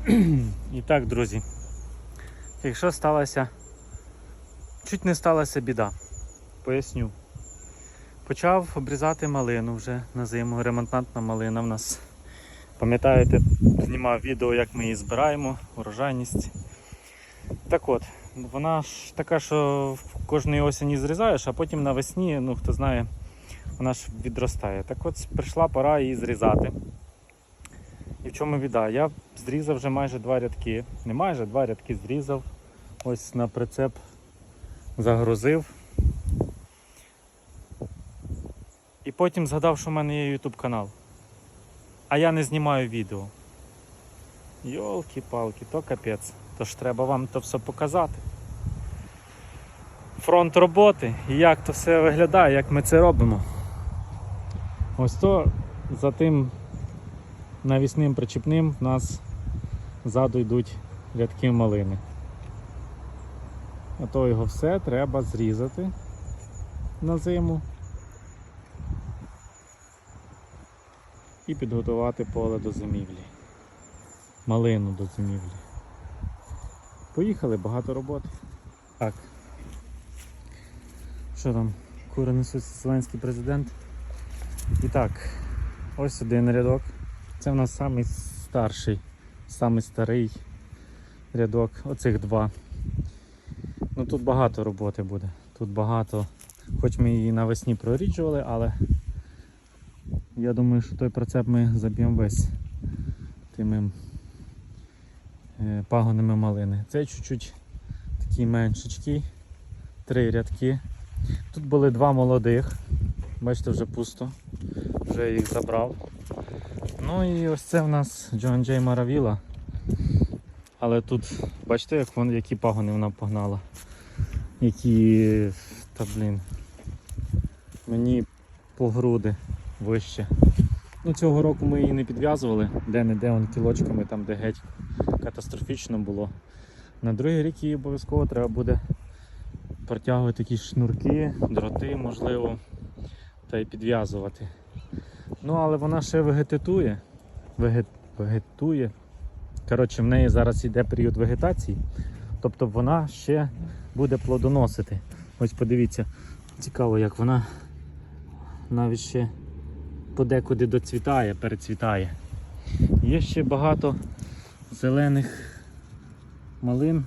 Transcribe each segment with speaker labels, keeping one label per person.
Speaker 1: І так, друзі, якщо сталося, чуть не сталася біда, поясню. Почав обрізати малину вже на зиму, ремонтантна малина в нас. Пам'ятаєте, знімав відео, як ми її збираємо, урожайність. Так от, вона ж така, що кожної осені зрізаєш, а потім навесні, ну хто знає, вона ж відростає. Так от прийшла пора її зрізати. І в чому біда? Я зрізав вже майже два рядки. Не майже два рядки зрізав. Ось на прицеп загрузив. І потім згадав, що в мене є YouTube канал. А я не знімаю відео. Йолки-палки, то капець. Тож треба вам то все показати. Фронт роботи і як то все виглядає, як ми це робимо. Ось то за тим навісним причіпним в нас ззаду йдуть рядки малини. А то його все треба зрізати на зиму і підготувати поле до зимівлі. Малину до зимівлі. Поїхали, багато роботи. Так. Що там? Кури несуть Зеленський президент. І так, ось один рядок. Це в нас самий старший, самий старий рядок. Оцих два. Ну тут багато роботи буде. Тут багато, хоч ми її навесні проріджували, але я думаю, що той процеп ми заб'ємо весь тими е, пагонами малини. Це чуть-чуть такий меншечкий, три рядки. Тут були два молодих, бачите, вже пусто, вже їх забрав. Ну і ось це в нас Джон Джей Маравіла. Але тут, бачите, як вон, які пагони вона погнала. Які. Та блін. Мені по груди вище. Ну, цього року ми її не підв'язували, де-не-де он кілочками, там де геть катастрофічно було. На другий рік її обов'язково треба буде протягувати якісь шнурки, дроти, можливо, та й підв'язувати. Ну, але вона ще вегетитує. Веге... Вегетує. Коротше, в неї зараз йде період вегетації, тобто вона ще буде плодоносити. Ось подивіться, цікаво, як вона навіть ще подекуди доцвітає, перецвітає. Є ще багато зелених малин.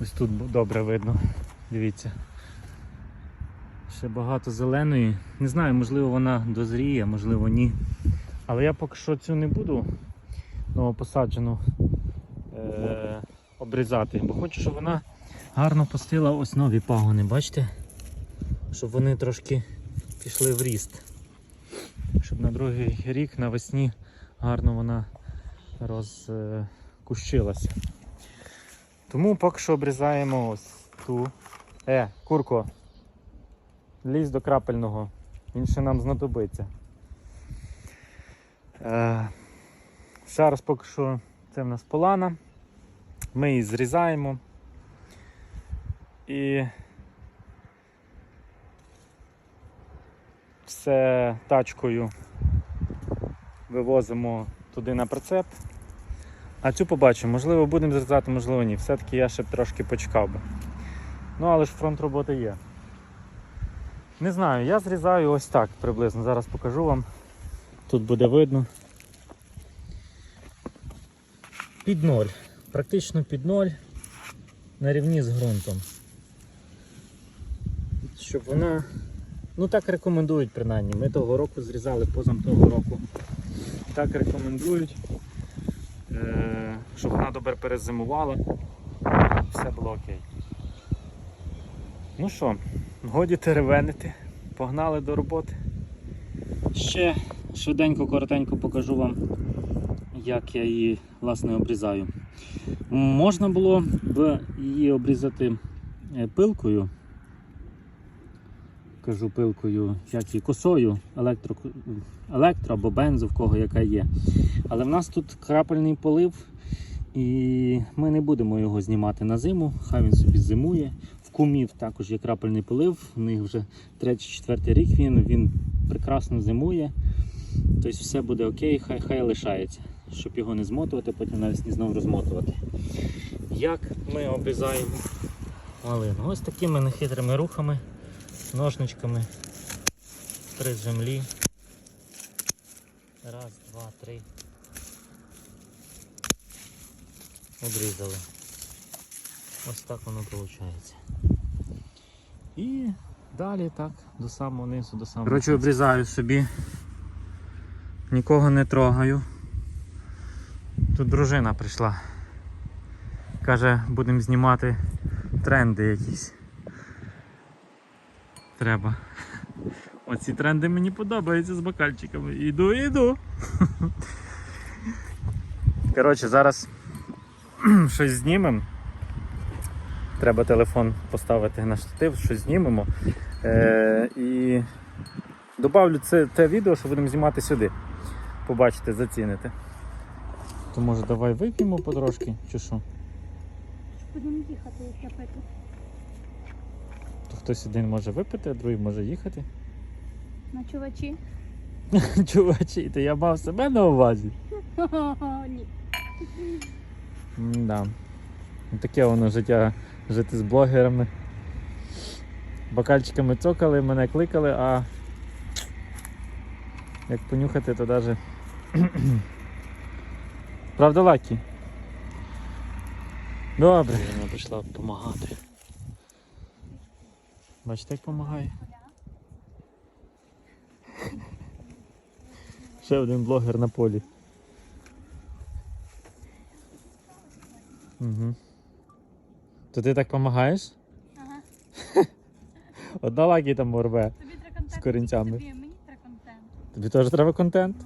Speaker 1: Ось тут добре видно, дивіться. Ще багато зеленої. Не знаю, можливо вона дозріє, можливо ні. Але я поки що цю не буду новопосаджену е- обрізати, бо хочу, щоб вона гарно пустила ось нові пагони, бачите? Щоб вони трошки пішли в ріст. Щоб на другий рік навесні гарно вона розкущилася. Тому поки що обрізаємо ось ту. Е, курко, лізь до крапельного, він ще нам знадобиться. Е, зараз поки що це в нас полана. Ми її зрізаємо і все тачкою вивозимо туди на прицеп. А цю побачимо, можливо будемо зрізати, можливо ні. Все-таки я ще б трошки почекав би. Ну але ж фронт роботи є. Не знаю, я зрізаю ось так приблизно. Зараз покажу вам. Тут буде видно. Під ноль. Практично під ноль на рівні з ґрунтом. Щоб вона... Ну так рекомендують принаймні. Ми того року зрізали позам того року. Так рекомендують, е, щоб вона добре перезимувала. Все було окей. Ну що, годі теревенити, погнали до роботи. Ще швиденько, коротенько покажу вам, як я її власне обрізаю. Можна було б її обрізати е, пилкою. Кажу пилкою, як і косою, електро, електро або бензо, в кого яка є. Але в нас тут крапельний полив, і ми не будемо його знімати на зиму, хай він собі зимує. В кумів також є крапельний полив, у них вже 3-4 рік він, він прекрасно зимує. Тобто все буде окей, хай хай лишається. щоб його не змотувати, потім навесні знову розмотувати. Як ми обрізаємо малину? Ось такими нехитрими рухами, ножничками при землі. Раз, два, три. Обрізали. Ось так воно виходить. І далі так, до самого низу, до самого. Коротше, обрізаю собі. Нікого не трогаю. Тут дружина прийшла. Каже, будемо знімати тренди якісь. Треба. Оці тренди мені подобаються з бокальчиками. Іду, іду. Коротше, зараз щось знімемо. Треба телефон поставити на штатив, щось знімемо. Е, і добавлю це те відео, що будемо знімати сюди. Побачите, заціните. То може давай вип'ємо потрошки, чи що?
Speaker 2: Будемо їхати, як я пити.
Speaker 1: То хтось один може випити, а другий може їхати.
Speaker 2: Ночувачі?
Speaker 1: Чувачі, Чувачі, то я мав себе на увазі.
Speaker 2: Ні.
Speaker 1: Да. Таке воно життя жити з блогерами. Бокальчиками цокали, мене кликали, а як понюхати, то навіть. Правда, Лакі? Добре. Вона прийшла допомагати. Бачите, як допомагає? Ще один блогер на полі. То ти так допомагаєш?
Speaker 2: Ага.
Speaker 1: Одна лакі там рве.
Speaker 2: Тобі треба контент.
Speaker 1: З корінцями.
Speaker 2: Тобі, мені треба контент.
Speaker 1: Тобі теж треба контент?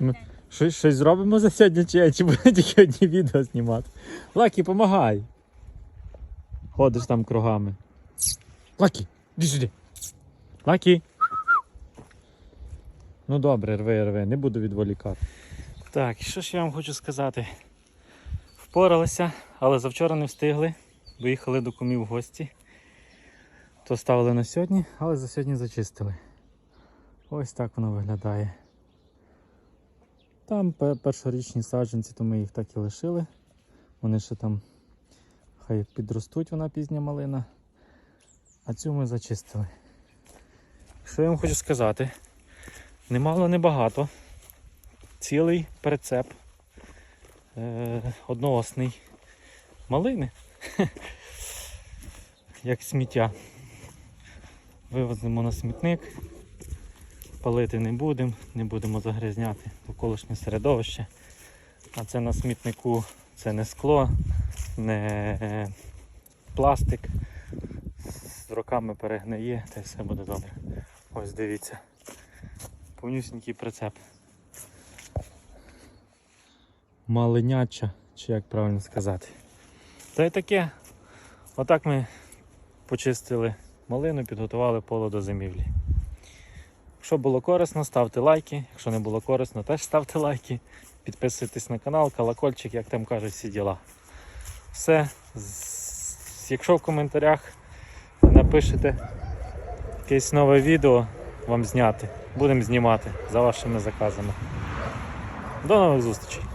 Speaker 2: Ну?
Speaker 1: Щось, щось зробимо за сьогодні чи, чи буде тільки одні відео знімати? Лакі, помагай. Ходиш там кругами. Лакі, іди сюди. Лакі. Ну добре, рви, рви, не буду відволікати. Так, що ж я вам хочу сказати? Впоралися, але завчора не встигли. Виїхали до кумів в гості. То ставили на сьогодні, але за сьогодні зачистили. Ось так воно виглядає. Там першорічні саджанці, то ми їх так і лишили. Вони ще там хай підростуть, вона пізня малина. А цю ми зачистили. Що я вам хочу сказати? Немало, небагато. Цілий прицеп одноосний малини. Як сміття. Вивеземо на смітник. Палити не будемо, не будемо загрязняти навколишнє середовище. А це на смітнику це не скло, не пластик. З роками перегниє та все буде добре. Ось дивіться. Повнюсінький прицеп. Малиняча, чи як правильно сказати. Та й таке. Отак ми почистили малину, підготували поле до зимівлі. Якщо було корисно, ставте лайки. Якщо не було корисно, теж ставте лайки. Підписуйтесь на канал, колокольчик, як там кажуть, всі діла. Все. Якщо в коментарях напишете якесь нове відео вам зняти, будемо знімати за вашими заказами. До нових зустрічей!